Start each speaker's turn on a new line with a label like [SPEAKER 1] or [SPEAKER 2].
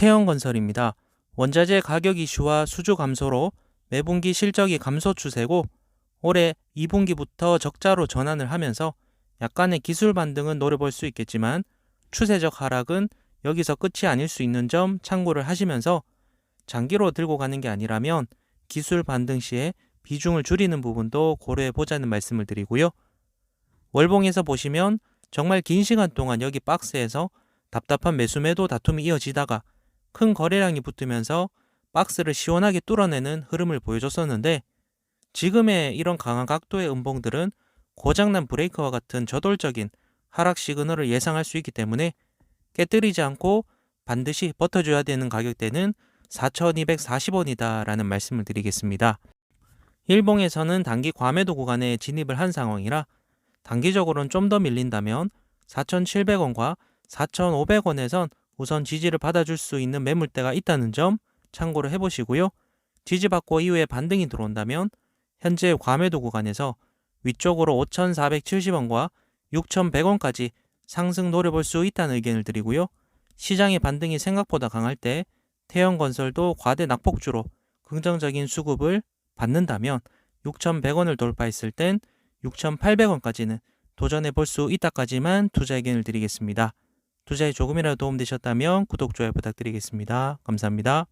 [SPEAKER 1] 태형건설입니다. 원자재 가격 이슈와 수주 감소로 매분기 실적이 감소 추세고 올해 2분기부터 적자로 전환을 하면서 약간의 기술 반등은 노려볼 수 있겠지만 추세적 하락은 여기서 끝이 아닐 수 있는 점 참고를 하시면서 장기로 들고 가는 게 아니라면 기술 반등 시에 비중을 줄이는 부분도 고려해 보자는 말씀을 드리고요. 월봉에서 보시면 정말 긴 시간 동안 여기 박스에서 답답한 매수 매도 다툼이 이어지다가 큰 거래량이 붙으면서 박스를 시원하게 뚫어내는 흐름을 보여줬었는데 지금의 이런 강한 각도의 음봉들은 고장난 브레이크와 같은 저돌적인 하락 시그널을 예상할 수 있기 때문에 깨뜨리지 않고 반드시 버텨줘야 되는 가격대는 4,240원이다 라는 말씀을 드리겠습니다. 일봉에서는 단기 과매도 구간에 진입을 한 상황이라 단기적으로는 좀 더 밀린다면 4,700원과 4,500원에선 우선 지지를 받아줄 수 있는 매물대가 있다는 점 참고를 해보시고요. 지지받고 이후에 반등이 들어온다면 현재 과매도 구간에서 위쪽으로 5,470원과 6,100원까지 상승 노려볼 수 있다는 의견을 드리고요. 시장의 반등이 생각보다 강할 때 태형건설도 과대 낙폭주로 긍정적인 수급을 받는다면 6,100원을 돌파했을 땐 6,800원까지는 도전해 볼 수 있다까지만 투자 의견을 드리겠습니다. 투자에 조금이라도 도움되셨다면 구독, 좋아요 부탁드리겠습니다. 감사합니다.